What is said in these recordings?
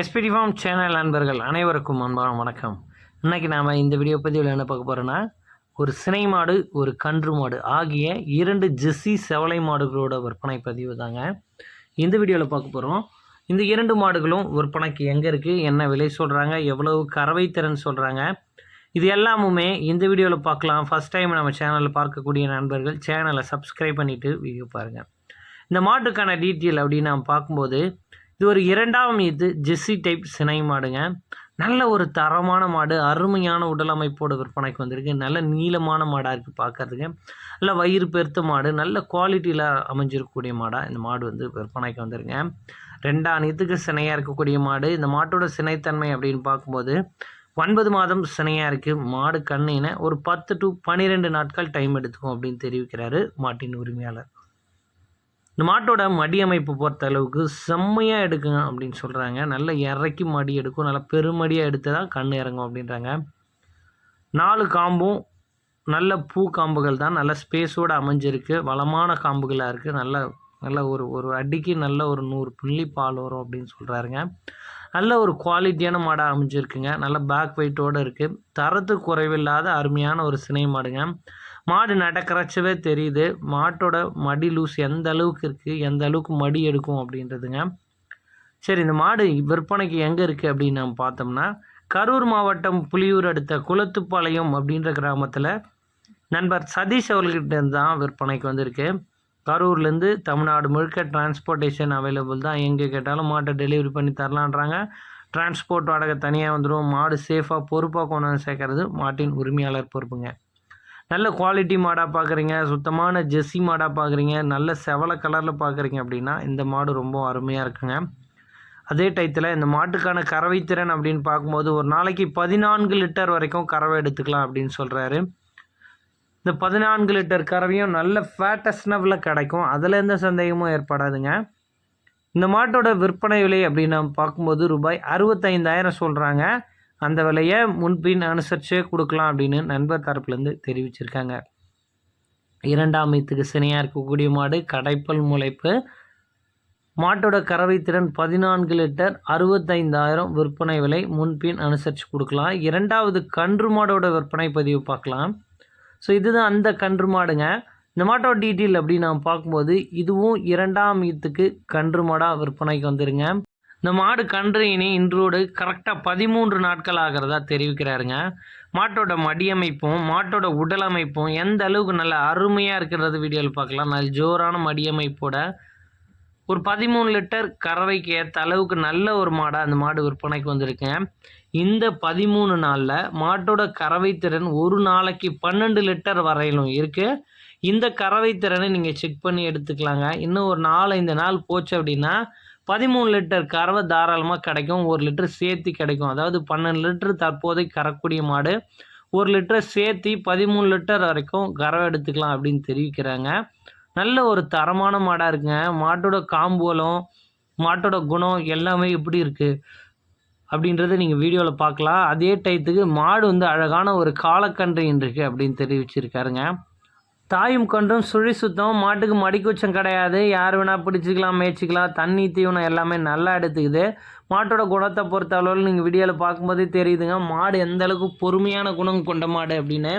SPD form channel நண்பர்கள் அனைவருக்கும் அன்பான வணக்கம். இன்னைக்கு நாம் இந்த வீடியோ பதிவில் என்ன பார்க்க போகிறோன்னா ஒரு சினை மாடு ஒரு கன்று மாடு ஆகிய இரண்டு ஜெஸ்ஸி செவலை மாடுகளோட விற்பனை பதிவு தாங்க. இந்த வீடியோவில் பார்க்க போகிறோம் இந்த இரண்டு மாடுகளும் விற்பனைக்கு எங்கே இருக்குது என்ன விலை சொல்கிறாங்க எவ்வளவு கறவை திறன் சொல்கிறாங்க இது எல்லாமுமே இந்த வீடியோவில் பார்க்கலாம். ஃபஸ்ட் டைம் நம்ம சேனலில் பார்க்கக்கூடிய நண்பர்கள் சேனலை சப்ஸ்கிரைப் பண்ணிவிட்டு வீடியோ பாருங்கள் இந்த மாட்டுக்கான டீட்டெயில் அப்படின்னு நாம் பார்க்கும்போது இது ஒரு இரண்டாம் இது ஜெஸ்ஸி டைப் சினை மாடுங்க. நல்ல ஒரு தரமான மாடு அருமையான உடல் அமைப்போட விற்பனைக்கு வந்திருக்கு. நல்ல நீளமான மாடாக இருக்குது பார்க்குறதுக்கு நல்ல வயிறு பெருத்த மாடு நல்ல குவாலிட்டியில் அமைஞ்சிருக்கக்கூடிய மாடாக இந்த மாடு வந்து விற்பனைக்கு வந்திருங்க. ரெண்டாம் இதுக்கு சினையாக இருக்கக்கூடிய மாடு. இந்த மாட்டோட சினைத்தன்மை அப்படின்னு பார்க்கும்போது ஒன்பது மாதம் சினையாக இருக்குது மாடு கண்ணின ஒரு பத்து டு பன்னிரெண்டு நாட்கள் டைம் எடுத்துக்கும் அப்படின்னு தெரிவிக்கிறாரு மாட்டின் உரிமையாளர். இந்த மாட்டோட மடி அமைப்பு பொறுத்த அளவுக்கு செம்மையாக எடுக்குங்க அப்படின்னு சொல்கிறாங்க நல்ல இறக்கி மடி எடுக்கும். நல்லா பெருமடியாக எடுத்து தான் கண் இறங்கும் அப்படின்றாங்க. நாலு காம்பும் நல்ல பூ காம்புகள் தான். நல்ல ஸ்பேஸோடு அமைஞ்சிருக்கு. வளமான காம்புகளாக இருக்குது நல்ல நல்ல ஒரு ஒரு அடிக்கு நல்ல ஒரு நூறு புள்ளி பால் வரும் அப்படின்னு சொல்கிறாருங்க நல்ல ஒரு குவாலிட்டியான மாடாக அமைஞ்சிருக்குங்க. நல்ல பேக் வெயிட்டோடு இருக்குது தரத்து குறைவில்லாத அருமையான ஒரு சினை மாடுங்க. மாடு நடக்கிறச்சவே தெரியுது. மாட்டோட மடி லூஸ் எந்த அளவுக்கு இருக்குது எந்த அளவுக்கு மடி எடுக்கும் அப்படின்றதுங்க. சரி இந்த மாடு விற்பனைக்கு எங்கே இருக்குது அப்படின்னு நம்ம பார்த்தோம்னா கரூர் மாவட்டம் புலியூர் அடுத்த குளத்துப்பாளையம் அப்படின்ற கிராமத்தில் நண்பர் சதீஷ் அவர்கிட்ட தான் விற்பனைக்கு வந்திருக்கு. கரூர்லேருந்து தமிழ்நாடு முழுக்க டிரான்ஸ்போர்ட்டேஷன் அவைலபிள் தான். எங்கே கேட்டாலும் மாட்டை டெலிவரி பண்ணி தரலான்றாங்க. டிரான்ஸ்போர்ட் வாடகை தனியாக வந்துடும் மாடு சேஃபாக பொறுப்பாக கொண்டு வந்து சேர்க்கறது மாட்டின் உரிமையாளர் பொறுப்புங்க. நல்ல குவாலிட்டி மாடாக பார்க்குறீங்க சுத்தமான ஜெர்சி மாடாக பார்க்குறீங்க நல்ல செவலை கலரில் பார்க்குறீங்க அப்படின்னா இந்த மாடு ரொம்ப அருமையாக இருக்குங்க. அதே டயத்தில் இந்த மாட்டுக்கான கறவை திறன் அப்படின்னு பார்க்கும்போது ஒரு நாளைக்கு பதினான்கு லிட்டர் வரைக்கும் கறவை எடுத்துக்கலாம் அப்படின்னு சொல்கிறாரு இந்த பதினான்கு லிட்டர் கறவையும் நல்ல ஃபேட்டஸ்னவில் கிடைக்கும். அதில் எந்த சந்தேகமும் ஏற்படாதுங்க. இந்த மாட்டோட விற்பனை விலை அப்படின்னு நம்ம பார்க்கும்போது ரூபாய் அறுபத்தைந்தாயிரம் சொல்கிறாங்க அந்த விலையை முன்பின் அனுசரித்து கொடுக்கலாம் அப்படின்னு நண்பர் தரப்புலேருந்து தெரிவிச்சிருக்காங்க. இரண்டாம் மீத்துக்கு சினையாக இருக்கக்கூடிய மாடு கடைப்பல் முளைப்பு. மாட்டோட கறவை திறன் பதினான்கு லிட்டர் அறுபத்தைந்தாயிரம் விற்பனை விலை முன்பின் அனுசரித்து கொடுக்கலாம். இரண்டாவது கன்று மாடோட விற்பனை பதிவு பார்க்கலாம். ஸோ இதுதான் அந்த கன்று மாடுங்க. இந்த மாட்டோட டீட்டெயில் அப்படின்னு நான் பார்க்கும்போது இதுவும் இரண்டாம் ஈத்துக்கு கன்று மாடாக விற்பனைக்கு வந்துருங்க. இந்த மாடு கன்று இனி இன்றோடு கரெக்டாக பதிமூன்று நாட்கள் ஆகிறதா தெரிவிக்கிறாருங்க. மாட்டோட மடியமைப்பும் மாட்டோட உடல் அமைப்பும் எந்த அளவுக்கு நல்ல அருமையாக இருக்கிறது வீடியோவில் பார்க்கலாம். நல்ல ஜோரான மடியமைப்போட ஒரு பதிமூணு லிட்டர் கறவைக்கு ஏற்ற அளவுக்கு நல்ல ஒரு மாடாக அந்த மாடு விற்பனைக்கு வந்திருக்குங்க இந்த பதிமூணு நாளில் மாட்டோட கறவை திறன் ஒரு நாளைக்கு பன்னெண்டு லிட்டர் வரையிலும் இருக்குது இந்த கறவை திறனை நீங்கள் செக் பண்ணி எடுத்துக்கலாங்க. இன்னும் ஒரு நாலஞ்சு நாள் போச்சு அப்படின்னா பதிமூணு லிட்டர் கறவை தாராளமாக கிடைக்கும் ஒரு லிட்டர் சேர்த்து கிடைக்கும். அதாவது பன்னெண்டு லிட்டர் தற்போதை கறக்கூடிய மாடு ஒரு லிட்டர் சேர்த்து பதிமூணு லிட்டர் வரைக்கும் கறவை எடுத்துக்கலாம் அப்படின்னு தெரிவிக்கிறாங்க. நல்ல ஒரு தரமான மாடாக இருக்குங்க. மாட்டோட காம்புகளும் மாட்டோட குணம் எல்லாமே எப்படி இருக்குது அப்படின்றத நீங்கள் வீடியோவில் பார்க்கலாம். அதே டயத்துக்கு மாடு வந்து அழகான ஒரு காலக்கன்று இருக்குது அப்படின்னு தெரிவிச்சிருக்காருங்க. தாயும் கன்றும் சுழி சுத்தம் மாட்டுக்கு மடிக்குச்சம் கிடையாது. யார் வேணால் பிடிச்சிக்கலாம் மேய்ச்சிக்கலாம். தண்ணி தீவனம் எல்லாமே நல்லா எடுத்துக்குது. மாட்டோட குணத்தை பொறுத்த அளவில் நீங்கள் வீடியோவில் பார்க்கும்போதே தெரியுதுங்க. மாடு எந்த அளவுக்கு பொறுமையான குணம் கொண்ட மாடு அப்படின்னு.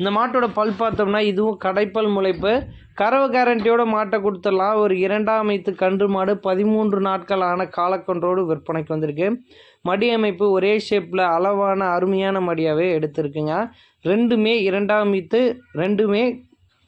இந்த மாட்டோட பல் பார்த்தோம்னா இதுவும் கடைப்பல் முளைப்பு. கறவை கேரண்டியோட மாட்டை கொடுத்துடலாம். ஒரு இரண்டாம் அமைத்து கன்று மாடு பதிமூன்று நாட்கள் ஆன காலக்கன்றோடு விற்பனைக்கு வந்திருக்கு. மடி அமைப்பு ஒரே ஷேப்பில் அளவான அருமையான மடியாகவே எடுத்திருக்குங்க. ரெண்டுமே இரண்டாம் மீத்து ரெண்டுமே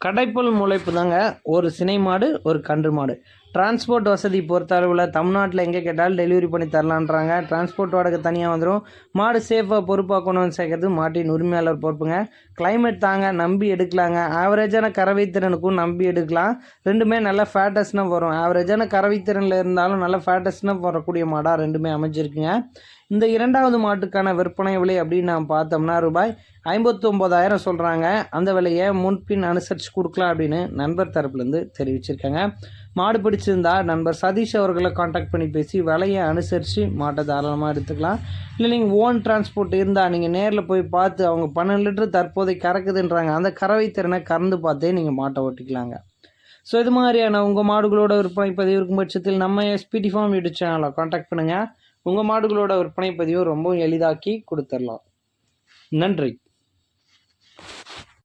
கடைப்புல் முளைப்பு தாங்க ஒரு சினை மாடு ஒரு கன்று மாடு. டிரான்ஸ்போர்ட் வசதி பொறுத்த அளவில் தமிழ்நாட்டில் எங்கே கேட்டாலும் டெலிவரி பண்ணி தரலான்றாங்க. டிரான்ஸ்போர்ட் வாடகை தனியாக வந்துடும் மாடு சேஃபாக பொறுப்பாக கொண்டு வந்து சேர்க்கறது மாட்டின் உரிமையாளர் பொறுப்புங்க. கிளைமேட் தாங்க நம்பி எடுக்கலாங்க. ஆவரேஜான கறவை திறனுக்கும் நம்பி எடுக்கலாம். ரெண்டுமே நல்ல ஃபேட்டஸ்னாக வரும். ஆவரேஜான கறவை திறனில் இருந்தாலும் நல்ல ஃபேட்டஸ்னாக வரக்கூடிய மாடாக ரெண்டுமே அமைஞ்சிருக்குங்க. இந்த இரண்டாவது மாட்டுக்கான விற்பனை விலை அப்படின்னு நாம் பார்த்தோம்னா ரூபாய் ஐம்பத்தொம்போதாயிரம் சொல்கிறாங்க அந்த விலையை முன்பின் அனுசரித்து கொடுக்கலாம் அப்படின்னு நண்பர் தரப்புலேருந்து தெரிவிச்சிருக்காங்க. மாடு பிடிச்சிருந்தா நண்பர் சதீஷ் அவர்களை காண்டாக்ட் பண்ணி பேசி விலையை அனுசரித்து மாட்டை தாராளமாக எடுத்துக்கலாம். இல்லை நீங்கள் ஓன் டிரான்ஸ்போர்ட் இருந்தால் நீங்கள் நேரில் போய் பார்த்து அவங்க பன்னெண்டு லிட்டர் தற்போதை கறக்குதுன்றாங்க. அந்த கறவை திறனை கறந்து பார்த்தே நீங்கள் மாட்டை ஓட்டிக்கலாங்க. ஸோ இது மாதிரியான உங்கள் மாடுகளோட விற்பனை பதிவு இருக்கும் பட்சத்தில் நம்ம எஸ்பிடி ஃபார்ம் யூடியூப் சேனலை காண்டாக்ட் பண்ணுங்கள் உங்கள் மாடுகளோட விற்பனை பதிவை ரொம்ப எளிதாக்கி கொடுத்துடலாம் நன்றி.